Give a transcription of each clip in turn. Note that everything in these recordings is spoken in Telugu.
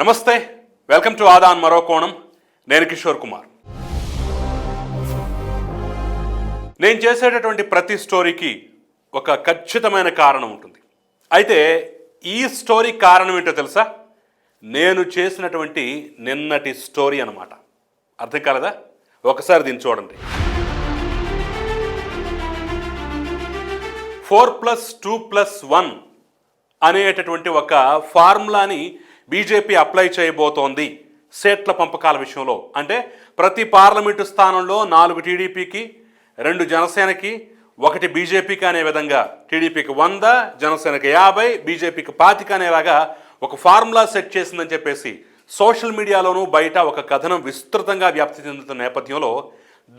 నమస్తే వెల్కమ్ టు ఆదాన్ మరో కోణం. నేను కిషోర్ కుమార్. నేను చేసేటటువంటి ప్రతి స్టోరీకి ఒక ఖచ్చితమైన కారణం ఉంటుంది. అయితే ఈ స్టోరీ కారణం ఏంటో తెలుసా? నేను చేసినటువంటి నిన్నటి స్టోరీ అనమాట అర్థం కాలేదా? ఒకసారి దీన్ని చూడండి. Four plus two plus one అనేటటువంటి ఒక ఫార్ములాని బీజేపీ అప్లై చేయబోతోంది సీట్ల పంపకాల విషయంలో. అంటే ప్రతి పార్లమెంటు స్థానంలో నాలుగు టీడీపీకి రెండు జనసేనకి ఒకటి బీజేపీకి అనే విధంగా టీడీపీకి వంద జనసేనకి యాభై బీజేపీకి పాతిక అనేలాగా ఒక ఫార్ములా సెట్ చేసిందని చెప్పేసి సోషల్ మీడియాలోనూ బయట ఒక కథనం విస్తృతంగా వ్యాప్తి చెందుతున్న నేపథ్యంలో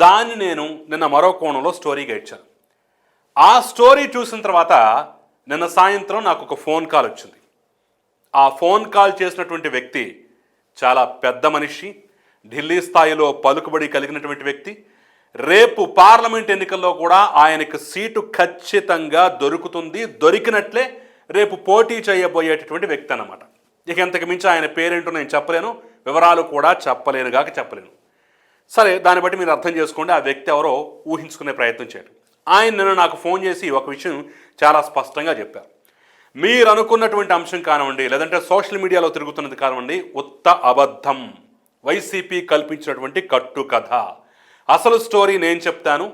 దాన్ని నేను నిన్న మరో కోణంలో స్టోరీగా ఇచ్చాను. ఆ స్టోరీ చూసిన తర్వాత నిన్న సాయంత్రం నాకు ఒక ఫోన్ కాల్ వచ్చింది. ఆ ఫోన్ కాల్ చేసినటువంటి వ్యక్తి చాలా పెద్ద మనిషి ఢిల్లీ స్థాయిలో పలుకుబడి కలిగినటువంటి వ్యక్తి. రేపు పార్లమెంట్ ఎన్నికల్లో కూడా ఆయనకు సీటు ఖచ్చితంగా దొరుకుతుంది దొరికినట్లే రేపు పోటీ చేయబోయేటటువంటి వ్యక్తి అన్నమాట. ఇక ఇంతకు మించి ఆయన పేరేంటో నేను చెప్పలేను వివరాలు కూడా చెప్పలేను గాక చెప్పలేను. సరే దాన్ని బట్టి మీరు అర్థం చేసుకోండి ఆ వ్యక్తి ఎవరో ఊహించుకునే ప్రయత్నం చేయండి. ఆయన నిన్న నాకు ఫోన్ చేసి ఒక విషయం చాలా స్పష్టంగా చెప్పారు. మీరు అనుకున్నటువంటి అంశం కానివ్వండి లేదంటే సోషల్ మీడియాలో తిరుగుతున్నది కానివ్వండి ఉత్త అబద్ధం. వైసీపీ కల్పించినటువంటి కట్టు కథ అసలు స్టోరీ నేను చెప్తాను.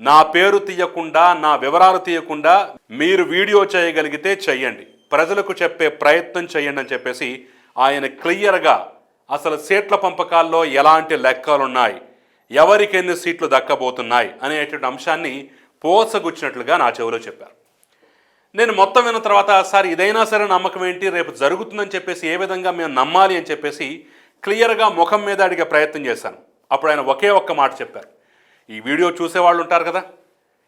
నా పేరు తీయకుండా నా వివరాలు తీయకుండా మీరు వీడియో చేయగలిగితే చెయ్యండి. ప్రజలకు చెప్పే ప్రయత్నం చేయండి అని చెప్పేసి ఆయన క్లియర్గా అసలు సీట్ల పంపకాల్లో ఎలాంటి లెక్కలున్నాయి ఎవరికి ఎన్ని సీట్లు దక్కబోతున్నాయి అనేటువంటి అంశాన్ని పోసగుచ్చినట్లుగా నా చెవిలో చెప్పారు. నేను మొత్తం విన్న తర్వాత సార్ ఇదైనా సరే నమ్మకం ఏంటి? రేపు జరుగుతుందని చెప్పేసి ఏ విధంగా మేము నమ్మాలి? అని చెప్పేసి క్లియర్గా ముఖం మీద అడిగే ప్రయత్నం చేశాను. అప్పుడు ఆయన ఒకే ఒక్క మాట చెప్పారు. ఈ వీడియో చూసేవాళ్ళు ఉంటారు కదా?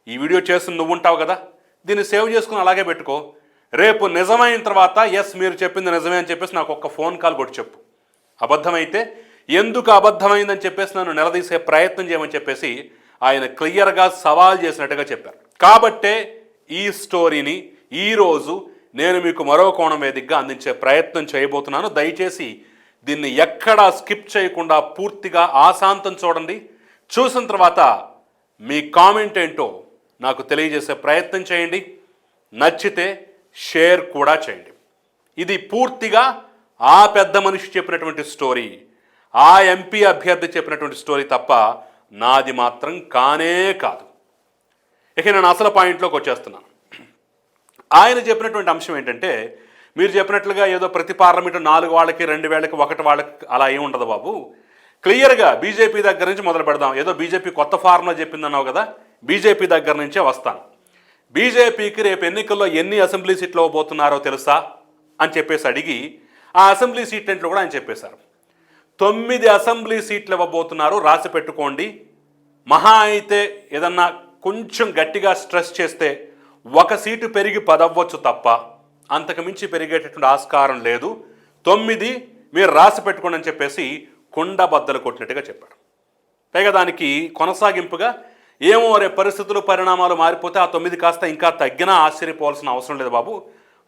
ఈ వీడియో చేస్తున్న నువ్వు ఉంటావు కదా? దీన్ని సేవ్ చేసుకుని అలాగే పెట్టుకో. రేపు నిజమైన తర్వాత ఎస్ మీరు చెప్పింది నిజమే అని చెప్పేసి నాకు ఒక్క ఫోన్ కాల్ కొట్టి చెప్పు. అబద్ధమైతే ఎందుకు అబద్ధమైందని చెప్పేసి నన్ను నిలదీసే ప్రయత్నం చేయమని చెప్పేసి ఆయన క్లియర్గా సవాల్ చేసినట్టుగా చెప్పారు. కాబట్టే ఈ స్టోరీని ఈరోజు నేను మీకు మరో కోణం వేదికగా అందించే ప్రయత్నం చేయబోతున్నాను. దయచేసి దీన్ని ఎక్కడా స్కిప్ చేయకుండా పూర్తిగా ఆశాంతం చూడండి. చూసిన తర్వాత మీ కామెంట్ ఏంటో నాకు తెలియజేసే ప్రయత్నం చేయండి. నచ్చితే షేర్ కూడా చేయండి. ఇది పూర్తిగా ఆ పెద్ద మనిషి చెప్పినటువంటి స్టోరీ ఆ ఎంపీ అభ్యర్థి చెప్పినటువంటి స్టోరీ తప్ప నాది మాత్రం కానే కాదు. ఇక నేను అసలు పాయింట్లోకి వచ్చేస్తున్నాను. ఆయన చెప్పినటువంటి అంశం ఏంటంటే మీరు చెప్పినట్లుగా ఏదో ప్రతి పార్లమెంటు నాలుగు వాళ్ళకి రెండు వేళకి ఒకటి వాళ్ళకి అలా ఏమి ఉండదు బాబు. క్లియర్గా బీజేపీ దగ్గర నుంచి మొదలు పెడదాం. ఏదో బీజేపీ కొత్త ఫార్ములా చెప్పిందన్నావు కదా బీజేపీ దగ్గర నుంచే వస్తాను. బీజేపీకి రేపు ఎన్నికల్లో ఎన్ని అసెంబ్లీ సీట్లు ఇవ్వబోతున్నారో తెలుసా? అని చెప్పేసి అడిగి ఆ అసెంబ్లీ సీట్లు కూడా ఆయన చెప్పేశారు. తొమ్మిది అసెంబ్లీ సీట్లు ఇవ్వబోతున్నారు రాసి పెట్టుకోండి. మహా అయితే ఏదన్నా కొంచెం గట్టిగా స్ట్రెస్ చేస్తే ఒక సీటు పెరిగి పదవ్వచ్చు తప్ప అంతకు మించి పెరిగేటటువంటి ఆస్కారం లేదు. తొమ్మిది మీరు రాసి పెట్టుకోండి అని చెప్పేసి కుండ బద్దలు కొట్టినట్టుగా చెప్పాడు పైగా దానికి కొనసాగింపుగా ఏమో రే పరిస్థితులు పరిణామాలు మారిపోతే ఆ తొమ్మిది కాస్త ఇంకా తగ్గినా ఆశ్చర్యపోవాల్సిన అవసరం లేదు బాబు.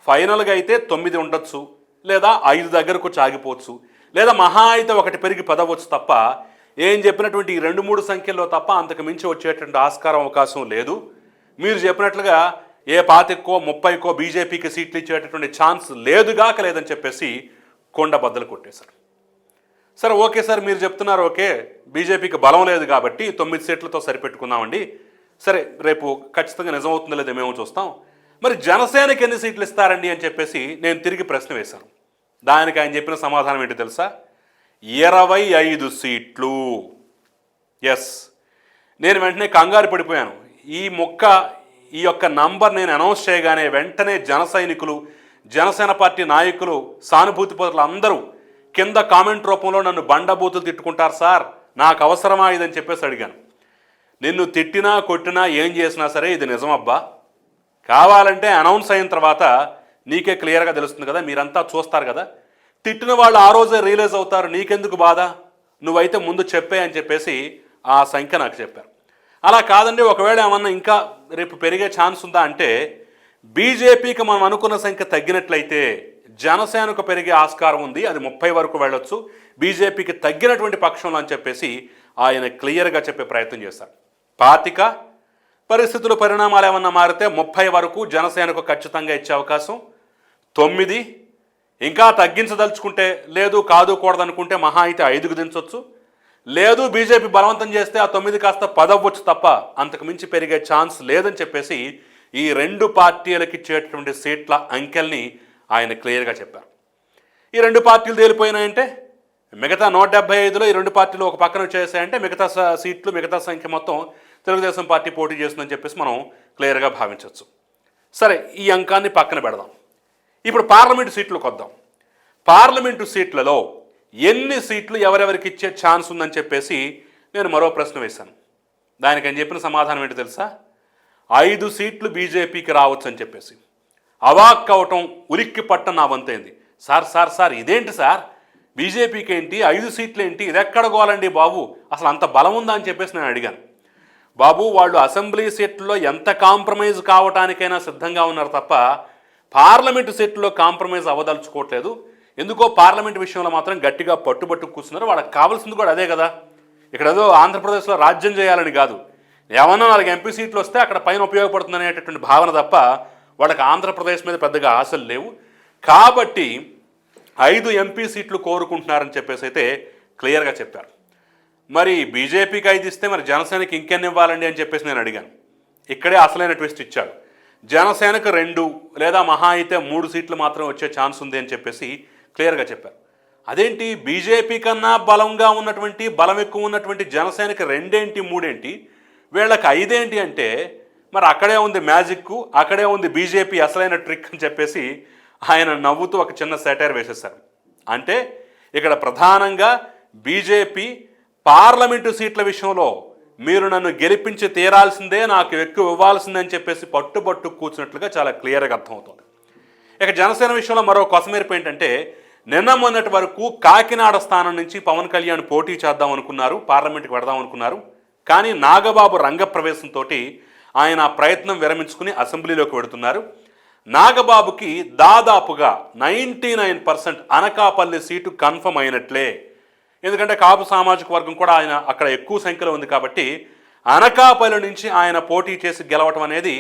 ఫైనల్గా అయితే తొమ్మిది ఉండొచ్చు లేదా ఐదు దగ్గరకు చాగిపోవచ్చు లేదా మహా అయితే ఒకటి పెరిగి పదవచ్చు తప్ప ఏం చెప్పినటువంటి ఈ రెండు మూడు సంఖ్యల్లో తప్ప అంతకు మించి వచ్చేటువంటి ఆస్కారం అవకాశం లేదు. మీరు చెప్పినట్లుగా ఏ పాతికో ముప్పైకో బీజేపీకి సీట్లు ఇచ్చేటటువంటి ఛాన్స్ లేదుగాక లేదని చెప్పేసి కొండ బద్దలు కొట్టేశారు. సరే ఓకే సార్ మీరు చెప్తున్నారు ఓకే బీజేపీకి బలం లేదు కాబట్టి తొమ్మిది సీట్లతో సరిపెట్టుకుందామండి. సరే రేపు ఖచ్చితంగా నిజమవుతుందో లేదో మేము చూస్తాం. మరి జనసేనకి ఎన్ని సీట్లు ఇస్తారండి అని చెప్పేసి నేను తిరిగి ప్రశ్న వేశాను. దానికి ఆయన చెప్పిన సమాధానం ఏంటి తెలుసా? ఇరవై ఐదు సీట్లు. ఎస్ నేను వెంటనే కంగారు పడిపోయాను. ఈ మొక్క ఈ యొక్క నంబర్ నేను అనౌన్స్ చేయగానే వెంటనే జన సైనికులు జనసేన పార్టీ నాయకులు సానుభూతి పరులు అందరూ కింద కామెంట్ రూపంలో నన్ను బండబూతులు తిట్టుకుంటారు సార్ నాకు అవసరమా ఇదని చెప్పేసి అడిగాను. నిన్ను తిట్టినా కొట్టినా ఏం చేసినా సరే ఇది నిజమబ్బా. కావాలంటే అనౌన్స్ అయిన తర్వాత నీకే క్లియర్గా తెలుస్తుంది కదా మీరంతా చూస్తారు కదా. తిట్టిన వాళ్ళు ఆ రోజే రియలైజ్ అవుతారు నీకెందుకు బాధ? నువ్వైతే ముందు చెప్పే అని చెప్పేసి ఆ సంఖ్య నాకు చెప్పారు. అలా కాదండి ఒకవేళ ఏమన్నా ఇంకా రేపు పెరిగే ఛాన్స్ ఉందా అంటే బీజేపీకి మనం అనుకున్న సంఖ్య తగ్గినట్లయితే జనసేనకు పెరిగే ఆస్కారం ఉంది అది ముప్పై వరకు వెళ్ళొచ్చు బీజేపీకి తగ్గినటువంటి పక్షంలో అని చెప్పేసి ఆయన క్లియర్గా చెప్పే ప్రయత్నం చేశారు. పాతిక పరిస్థితులు పరిణామాలు ఏమన్నా మారితే ముప్పై వరకు జనసేనకు ఖచ్చితంగా ఇచ్చే అవకాశం. తొమ్మిది ఇంకా తగ్గించదలుచుకుంటే లేదు కాదు కూడదనుకుంటే మహా అయితే ఐదుకు దించవచ్చు లేదు బీజేపీ బలవంతం చేస్తే ఆ తొమ్మిది కాస్త పదవ్వచ్చు తప్ప అంతకు మించి పెరిగే ఛాన్స్ లేదని చెప్పేసి ఈ రెండు పార్టీలకు ఇచ్చేటటువంటి సీట్ల అంకెల్ని ఆయన క్లియర్గా చెప్పారు. ఈ రెండు పార్టీలు తేలిపోయినాయంటే మిగతా నూట డెబ్బై ఐదులో ఈ రెండు పార్టీలు ఒక పక్కన వచ్చేసాయంటే మిగతా సీట్లు మిగతా సంఖ్య మొత్తం తెలుగుదేశం పార్టీ పోటీ చేస్తుందని చెప్పేసి మనం క్లియర్గా భావించవచ్చు. సరే ఈ అంకాన్ని పక్కన పెడదాం. ఇప్పుడు పార్లమెంటు సీట్లకు వద్దాం. పార్లమెంటు సీట్లలో ఎన్ని సీట్లు ఎవరెవరికి ఇచ్చే ఛాన్స్ ఉందని చెప్పేసి నేను మరో ప్రశ్న వేశాను. దానికి అని చెప్పిన సమాధానం ఏంటి తెలుసా? ఐదు సీట్లు బీజేపీకి రావచ్చు అని చెప్పేసి. అవాక్ అవటం ఉలిక్కి పట్టం నా వంతైంది సార్ సార్ సార్ ఇదేంటి సార్? బీజేపీకి ఏంటి? ఐదు సీట్లు ఏంటి? ఇది ఎక్కడ గోలండి బాబు? అసలు అంత బలం ఉందా అని చెప్పేసి నేను అడిగాను. బాబు వాళ్ళు అసెంబ్లీ సీట్లలో ఎంత కాంప్రమైజ్ కావటానికైనా సిద్ధంగా ఉన్నారు తప్ప పార్లమెంటు సీట్లో కాంప్రమైజ్ అవ్వదలుచుకోవట్లేదు. ఎందుకో పార్లమెంట్ విషయంలో మాత్రం గట్టిగా పట్టుబట్టు కూర్చున్నారు. వాళ్ళకి కావాల్సింది కూడా అదే కదా. ఇక్కడ ఏదో ఆంధ్రప్రదేశ్లో రాజ్యం చేయాలని కాదు. ఏమన్నా నాలుగు ఎంపీ సీట్లు వస్తే అక్కడ పైన ఉపయోగపడుతుంది అనేటటువంటి భావన తప్ప వాళ్ళకి ఆంధ్రప్రదేశ్ మీద పెద్దగా ఆశలు లేవు. కాబట్టి ఐదు ఎంపీ సీట్లు కోరుకుంటున్నారని చెప్పేసి అయితే క్లియర్గా చెప్పారు. మరి బీజేపీకి ఐదు ఇస్తే మరి జనసేనకి ఇంకెన్ని ఇవ్వాలండి అని చెప్పేసి నేను అడిగాను. ఇక్కడే అసలైన ట్విస్ట్ ఇచ్చాడు. జనసేనకు రెండు లేదా మహా అయితే మూడు సీట్లు మాత్రం వచ్చే ఛాన్స్ ఉంది అని చెప్పేసి క్లియర్గా చెప్పారు అదేంటి? బీజేపీ కన్నా బలంగా ఉన్నటువంటి బలం ఎక్కువ ఉన్నటువంటి జనసేనకి రెండేంటి మూడేంటి? వీళ్ళకి ఐదేంటి అంటే మరి అక్కడే ఉంది మ్యాజిక్ అక్కడే ఉంది బీజేపీ అసలైన ట్రిక్ అని చెప్పేసి ఆయన నవ్వుతూ ఒక చిన్న సెటైర్ వేసేశారు. అంటే ఇక్కడ ప్రధానంగా బీజేపీ పార్లమెంటు సీట్ల విషయంలో మీరు నన్ను గెలిపించి తీరాల్సిందే నాకు ఎక్కువ ఇవ్వాల్సిందే అని చెప్పేసి పట్టుబట్టు కూర్చున్నట్లుగా చాలా క్లియర్గా అర్థమవుతుంది. ఇక జనసేన విషయంలో మరో కొసమేర్పు ఏంటంటే నిన్న మొన్నటి వరకు కాకినాడ స్థానం నుంచి పవన్ కళ్యాణ్ పోటీ చేద్దాం అనుకున్నారు పార్లమెంట్కి పెడదాం అనుకున్నారు. కానీ నాగబాబు రంగప్రవేశంతో ఆయన ప్రయత్నం విరమించుకుని అసెంబ్లీలోకి వెడుతున్నారు. నాగబాబుకి దాదాపుగా ninety nine percent Anakapalli seat confirm అయినట్లే. ఎందుకంటే కాపు సామాజిక వర్గం కూడా ఆయన అక్కడ ఎక్కువ సంఖ్యలో ఉంది కాబట్టి అనకాపల్లి నుంచి ఆయన పోటీ చేసి గెలవటం అనేది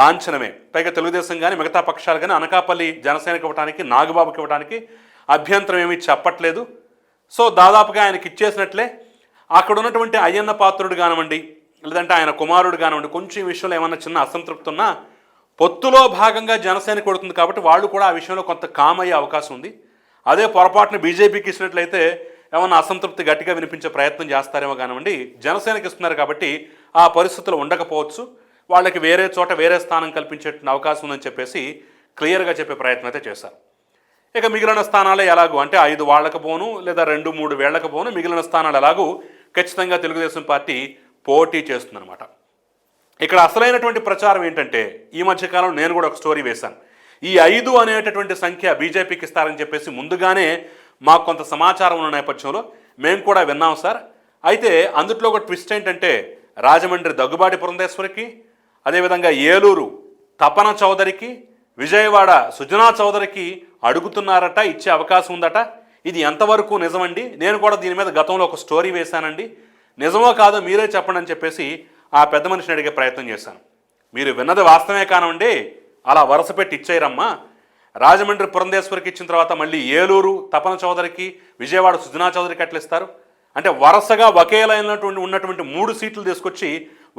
లాంఛనమే. పైగా తెలుగుదేశం కానీ మిగతా పక్షాలు కానీ అనకాపల్లి జనసేనకి ఇవ్వడానికి నాగబాబుకి ఇవ్వడానికి అభ్యంతరం ఏమీ చెప్పట్లేదు. సో దాదాపుగా ఆయనకి ఇచ్చేసినట్లే. అక్కడ ఉన్నటువంటి అయ్యన్న పాత్రుడు కానివ్వండి లేదంటే ఆయన కుమారుడు కానివ్వండి కొంచెం ఈ విషయంలో ఏమన్నా చిన్న అసంతృప్తి ఉన్నా పొత్తులో భాగంగా జనసేన కొడుతుంది కాబట్టి వాళ్ళు కూడా ఆ విషయంలో కొంత కామ్ అయ్యే అవకాశం ఉంది. అదే పొరపాటున బీజేపీకి ఇచ్చినట్లయితే ఏమన్నా అసంతృప్తి గట్టిగా వినిపించే ప్రయత్నం చేస్తారేమో కానివ్వండి జనసేనకి ఇస్తున్నారు కాబట్టి ఆ పరిస్థితులు ఉండకపోవచ్చు. వాళ్ళకి వేరే చోట వేరే స్థానం కల్పించేటువంటి అవకాశం ఉందని చెప్పేసి క్లియర్గా చెప్పే ప్రయత్నం అయితే చేశారు. ఇక మిగిలిన స్థానాలే ఎలాగూ? అంటే ఐదు వాళ్ళకు పోను లేదా రెండు మూడు వేళ్ళకు పోను మిగిలిన స్థానాలు ఎలాగూ? ఖచ్చితంగా తెలుగుదేశం పార్టీ పోటీ చేస్తుందన్నమాట. ఇక్కడ అసలైనటువంటి ప్రచారం ఏంటంటే ఈ మధ్యకాలంలో నేను కూడా ఒక స్టోరీ వేశాను. ఈ ఐదు అనేటటువంటి సంఖ్య బీజేపీకి ఇస్తారని చెప్పేసి ముందుగానే మాకు కొంత సమాచారం ఉన్న నేపథ్యంలో మేము కూడా విన్నాం సార్. అయితే అందుట్లో ఒక ట్విస్ట్ ఏంటంటే రాజమండ్రి దగ్గుబాటి పురంధేశ్వరికి అదేవిధంగా ఏలూరు తపన చౌదరికి విజయవాడ సుజనా చౌదరికి అడుగుతున్నారట ఇచ్చే అవకాశం ఉందట. ఇది ఎంతవరకు నిజమండి? నేను కూడా దీని మీద గతంలో ఒక స్టోరీ వేశానండి. నిజమో కాదో మీరే చెప్పండి అని చెప్పేసి ఆ పెద్ద మనిషిని అడిగే ప్రయత్నం చేశాను. మీరు విన్నది వాస్తవమే కానివ్వండి అలా వరుస పెట్టి ఇచ్చేయరమ్మా. రాజమండ్రి పురంధేశ్వరికి ఇచ్చిన తర్వాత మళ్ళీ ఏలూరు తపన చౌదరికి విజయవాడ సుజనా చౌదరికి అట్లా ఇస్తారు? అంటే వరుసగా ఒకే ఒకేలైనటువంటి ఉన్నటువంటి మూడు సీట్లు తీసుకొచ్చి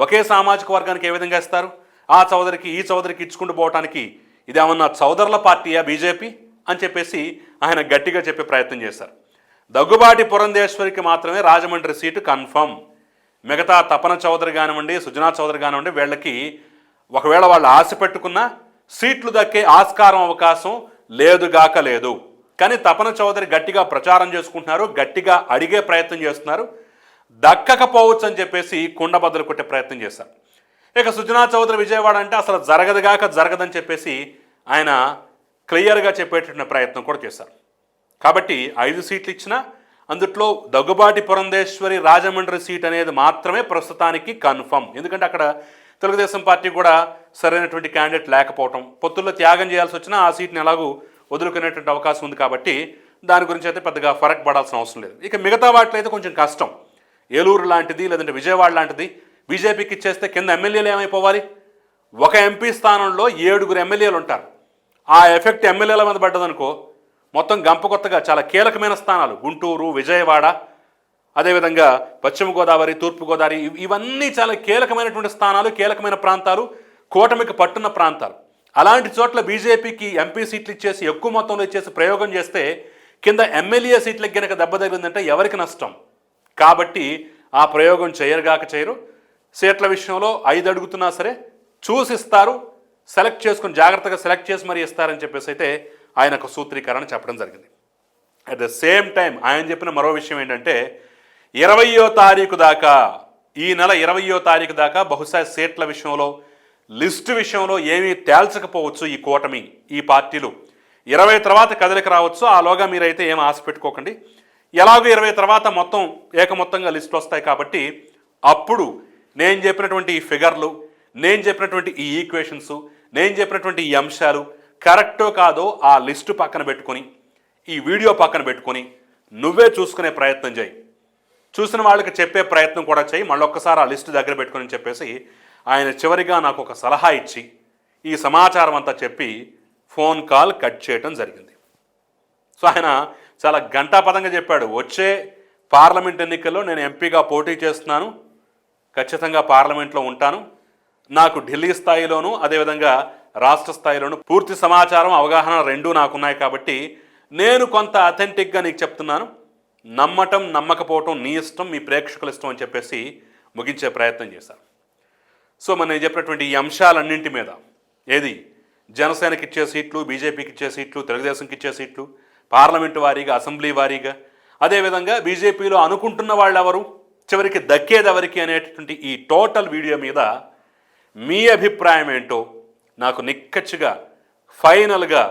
ఒకే సామాజిక వర్గానికి ఏ విధంగా ఇస్తారు? ఆ చౌదరికి ఈ చౌదరికి ఇచ్చుకుంటూ పోవటానికి ఇదేమన్నా చౌదర్ల పార్టీయా బీజేపీ అని చెప్పేసి ఆయన గట్టిగా చెప్పే ప్రయత్నం చేశారు. దగ్గుబాటి పురంధేశ్వరికి మాత్రమే రాజమండ్రి సీటు కన్ఫర్మ్. మిగతా తపన చౌదరి కానివ్వండి సుజనా చౌదరి కానివ్వండి వీళ్ళకి ఒకవేళ వాళ్ళు ఆశ పెట్టుకున్నా సీట్లు దక్కే ఆస్కారం అవకాశం లేదుగాక లేదు. కానీ తపన చౌదరి గట్టిగా ప్రచారం చేసుకుంటున్నారు గట్టిగా అడిగే ప్రయత్నం చేస్తున్నారు. దక్కకపోవచ్చు అని చెప్పేసి కుండబద్దలు కొట్టే ప్రయత్నం చేశారు. ఇక సుజనా చౌదరి విజయవాడ అంటే అసలు జరగదుగాక జరగదని చెప్పేసి ఆయన క్లియర్గా చెప్పేటటువంటి ప్రయత్నం కూడా చేశారు. కాబట్టి ఐదు సీట్లు ఇచ్చినా అందుట్లో దగ్గుబాటి పురంధేశ్వరి రాజమండ్రి సీట్ అనేది మాత్రమే ప్రస్తుతానికి కన్ఫర్మ్. ఎందుకంటే అక్కడ తెలుగుదేశం పార్టీ కూడా సరైనటువంటి క్యాండిడేట్ లేకపోవటం పొత్తుల్లో త్యాగం చేయాల్సి వచ్చినా ఆ సీట్ని ఎలాగూ వదులుకునేటువంటి అవకాశం ఉంది కాబట్టి దాని గురించి అయితే పెద్దగా ఫరక్ పడాల్సిన అవసరం లేదు. ఇక మిగతా వాటిలో అయితే కొంచెం కష్టం. ఏలూరు లాంటిది లేదంటే విజయవాడ లాంటిది బీజేపీకి ఇచ్చేస్తే కింద ఎమ్మెల్యేలు ఏమైపోవాలి? ఒక ఎంపీ స్థానంలో ఏడుగురు ఎమ్మెల్యేలు ఉంటారు. ఆ ఎఫెక్ట్ ఎమ్మెల్యేల మీద పడ్డదనుకో మొత్తం గంప కొత్తగా చాలా కీలకమైన స్థానాలు. గుంటూరు విజయవాడ అదేవిధంగా పశ్చిమ గోదావరి తూర్పు గోదావరి ఇవన్నీ చాలా కీలకమైనటువంటి స్థానాలు కీలకమైన ప్రాంతాలు కూటమికి పట్టున్న ప్రాంతాలు. అలాంటి చోట్ల బీజేపీకి ఎంపీ సీట్లు ఇచ్చేసి ఎక్కువ మొత్తంలో ఇచ్చేసి ప్రయోగం చేస్తే కింద ఎమ్మెల్యే సీట్లకు గనక దెబ్బ తగిలిందంటే ఎవరికి నష్టం? కాబట్టి ఆ ప్రయోగం చేయరుగాక చేయరు. సీట్ల విషయంలో ఐదు అడుగుతున్నా సరే చూసిస్తారు సెలెక్ట్ చేసుకుని జాగ్రత్తగా సెలెక్ట్ చేసి మరీ ఇస్తారని చెప్పేసి అయితే ఆయన ఒక సూత్రీకరణ చెప్పడం జరిగింది. అట్ ద సేమ్ టైం ఆయన చెప్పిన మరో విషయం ఏంటంటే ఇరవయో తారీఖు దాకా ఈ నెల ఇరవయో తారీఖు దాకా బహుశా సీట్ల విషయంలో లిస్టు విషయంలో ఏమీ తేల్చకపోవచ్చు ఈ కూటమి ఈ పార్టీలు. ఇరవై తర్వాత కదలిక రావచ్చు ఆలోగా మీరైతే ఏం ఆశ పెట్టుకోకండి. ఎలాగో ఇరవై తర్వాత మొత్తం ఏకమొత్తంగా లిస్టులు వస్తాయి కాబట్టి అప్పుడు నేను చెప్పినటువంటి ఈ ఫిగర్లు నేను చెప్పినటువంటి ఈ ఈక్వేషన్స్ నేను చెప్పినటువంటి ఈ అంశాలు కరెక్టో కాదో ఆ లిస్టు పక్కన పెట్టుకొని ఈ వీడియో పక్కన పెట్టుకొని నువ్వే చూసుకునే ప్రయత్నం చేయి. చూసిన వాళ్ళకి చెప్పే ప్రయత్నం కూడా చేయి. మళ్ళొక్కసారి ఆ లిస్టు దగ్గర పెట్టుకొని చెప్పేసి ఆయన చివరిగా నాకు ఒక సలహా ఇచ్చి ఈ సమాచారం అంతా చెప్పి ఫోన్ కాల్ కట్ చేయటం జరిగింది. సో ఆయన చాలా గంటాపదంగా చెప్పాడు వచ్చే పార్లమెంట్ ఎన్నికల్లో నేను ఎంపీగా పోటీ చేస్తున్నాను. ఖచ్చితంగా పార్లమెంట్లో ఉంటాను. నాకు ఢిల్లీ స్థాయిలోనూ అదేవిధంగా రాష్ట్ర స్థాయిలోనూ పూర్తి సమాచారం అవగాహన రెండూ నాకున్నాయి కాబట్టి నేను కొంత అథెంటిక్గా నీకు చెప్తున్నాను. నమ్మటం నమ్మకపోవటం నీ ఇష్టం మీ ప్రేక్షకుల ఇష్టం అని చెప్పేసి ముగించే ప్రయత్నం చేశాను. సో మనం నేను చెప్పినటువంటి ఈ అంశాలన్నింటి మీద ఏది? జనసేనకి ఇచ్చే సీట్లు బీజేపీకి ఇచ్చే సీట్లు తెలుగుదేశంకి ఇచ్చే సీట్లు పార్లమెంటు వారీగా అసెంబ్లీ వారీగా అదేవిధంగా బీజేపీలో అనుకుంటున్న వాళ్ళెవరు? చివరికి దక్కేది ఎవరికి అనేటటువంటి ఈ టోటల్ వీడియో మీద మీ అభిప్రాయం ఏంటో నాకు నిక్కచ్చిగా ఫైనల్గా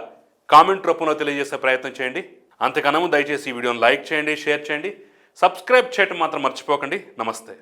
కామెంట్ రూపంలో తెలియజేసే ప్రయత్నం చేయండి. అంతకన్నా దయచేసి ఈ వీడియోని లైక్ చేయండి షేర్ చేయండి. సబ్స్క్రైబ్ చేయటం మాత్రం మర్చిపోకండి. నమస్తే.